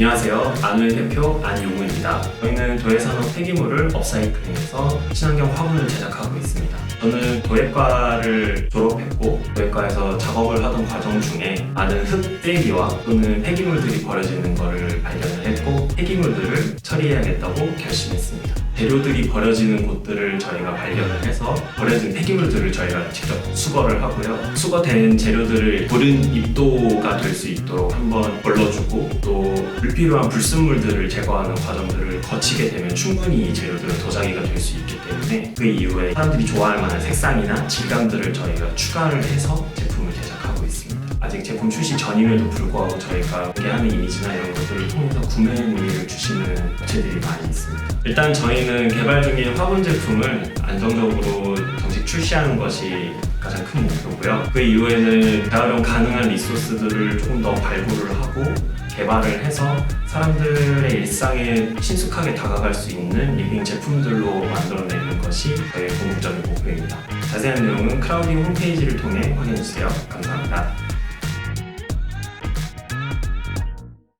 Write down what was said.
안녕하세요. 안우의 대표 안용우입니다. 저희는 도예산업 폐기물을 업사이클링해서 친환경 화분을 제작하고 있습니다. 저는 도예과를 졸업했고 도예과에서 작업을 하던 과정 중에 많은 흙떼기와 또는 폐기물들이 버려지는 것을 발견을 했고 폐기물들을 처리해야겠다고 결심했습니다. 재료들이 버려지는 곳들을 저희가 발견을 해서 버려진 폐기물들을 저희가 직접 수거를 하고요. 수거된 재료들을 고른 입도가 될 수 있도록 한번 걸러주고 또 불필요한 불순물들을 제거하는 과정들을 거치게 되면 충분히 이 재료들은 도자기가 될 수 있기 때문에 그 이후에 사람들이 좋아할 만한 색상이나 질감들을 저희가 추가를 해서 제품을 제작하고 있습니다. 아직 제품 출시 전임에도 불구하고 저희가 공개하는 이미지나 이런 것들을 통해서 구매 문의를 주시는 업체들이 많이 있습니다. 일단 저희는 개발 중인 화분 제품을 안정적으로 정식 출시하는 것이 가장 큰 목표고요. 그 이후에는 재활용 가능한 리소스들을 조금 더 발굴을 하고 개발을 해서 사람들의 일상에 친숙하게 다가갈 수 있는 리빙 제품들로 만들어내는 것이 저희의 궁극적인 목표입니다. 자세한 내용은 크라우디 홈페이지를 통해 확인해주세요. 감사합니다.